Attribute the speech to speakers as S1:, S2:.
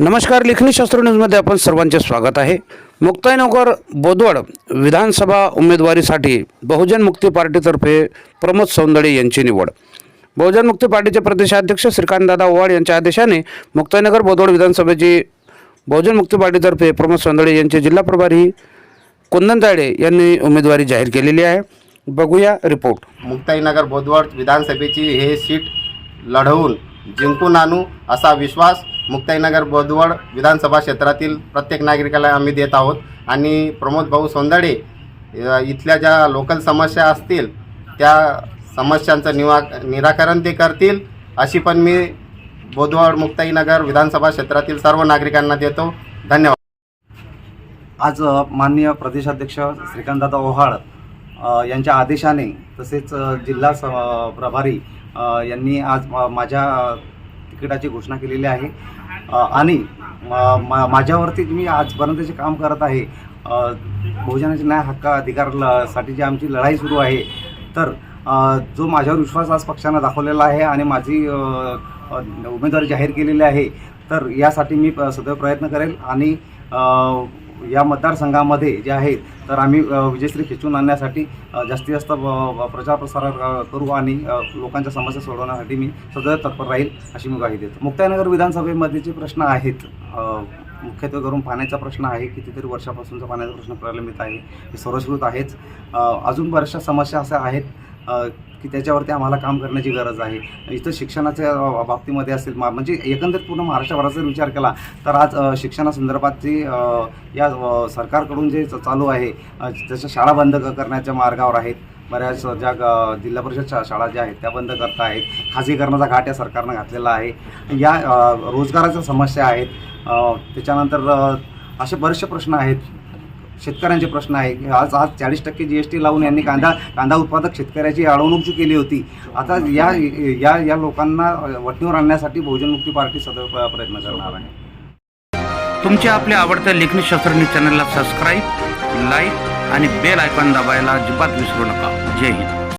S1: नमस्कार लेखनी शास्त्र न्यूजमध्ये आपण सर्वांचे स्वागत आहे. मुक्ताईनगर बोदवड विधानसभा उमेदवारीसाठी बहुजन मुक्ती पार्टीतर्फे प्रमोद सौंदळे यांची निवड. बहुजन मुक्ती पार्टीचे प्रदेशाध्यक्ष श्रीकांतदादा ओवाड यांच्या आदेशाने मुक्ताईनगर बोदवड विधानसभेची बहुजन मुक्ती पार्टीतर्फे प्रमोद सौंदळे यांचे जिल्हा प्रभारी कुंदन ताळे यांनी उमेदवारी जाहीर केलेली आहे. बघूया रिपोर्ट.
S2: मुक्ताईनगर बोदवड विधानसभेची हे सीट लढवून जिंकून आणू असा विश्वास मुक्ताईनगर बोदवड विधानसभा क्षेत्रातील प्रत्येक नागरिकाला आम्ही देत आहोत. आणि प्रमोद भाऊ सोंदडे इथल्या ज्या लोकल समस्या असतील त्या समस्यांचं निवा निराकरण ते करतील अशी पण मी बोदवड मुक्ताईनगर विधानसभा क्षेत्रातील सर्व नागरिकांना देतो. धन्यवाद.
S3: आज माननीय प्रदेशाध्यक्ष श्रीकांतदादा ओहाळ यांच्या आदेशाने तसेच जिल्हा स प्रभारी यांनी आज माझ्या तिकिटाची घोषणा केलेली आहे. आणि मा- मा- माझ्यावरती मी आजपर्यंत जे काम करत आहे. अ, बहुजनाचे न्याय हक्क अधिकार ल- साठी जी आमची लढाई सुरू आहे तर जो माझ्यावर विश्वास आज पक्षानं दाखवलेला आहे आणि माझी उमेदवारी जाहीर केलेली आहे तर यासाठी मी प- सदैव प्रयत्न करेल आणि या मतदारसंघामध्ये जे आहेत तर आम्ही विजयश्री खेचून आणण्यासाठी जास्तीत जास्त प्रचार प्रसार करू आणि लोकांच्या समस्या सोडवण्यासाठी मी सदैव तत्पर राहील अशी मी ग्वाही देतो. मुक्ताईनगर विधानसभेमध्ये जे प्रश्न आहेत मुख्यत्वे करून पाण्याचा प्रश्न आहे कितीतरी वर्षापासूनचा पाण्याचा प्रश्न प्रलंबित आहे हे सर्वश्रुत आहेच. अजून बऱ्याचशा समस्या अशा आहेत की त्याच्यावरती आम्हाला काम करण्याची गरज आहे. इथं शिक्षणाच्या बाबतीमध्ये असेल मा- म्हणजे एकंदरीत पूर्ण महाराष्ट्रभराचा विचार केला तर आज शिक्षणासंदर्भातची या सरकारकडून जे च- चालू आहे जसं शाळा बंद करण्याच्या मार्गावर आहेत बऱ्याच ज्या ग- जिल्हा परिषद शा शाळा ज्या आहेत त्या बंद करत आहेत खाजगीकरणाचा घाट या सरकारनं घातलेला आहे. या रोजगाराच्या समस्या आहेत त्याच्यानंतर असे बरेचसे प्रश्न आहेत शेतकऱ्यांचे प्रश्न आहे. आज आज चाळीस टक्के जी एस टी लावून यांनी कांदा कांदा उत्पादक शेतकऱ्याची अडवणूक जी केली होती. आता या या या लोकांना वटणीवर आणण्यासाठी बहुजन मुक्ती पार्टी सदैव प्रयत्न करणार आहे.
S1: तुमच्या आपल्या आवडत्या लेखनी शास्त्र चॅनलला सबस्क्राईब लाईक आणि बेल आयकॉन दाबायला अजिबात विसरू नका. जय हिंद.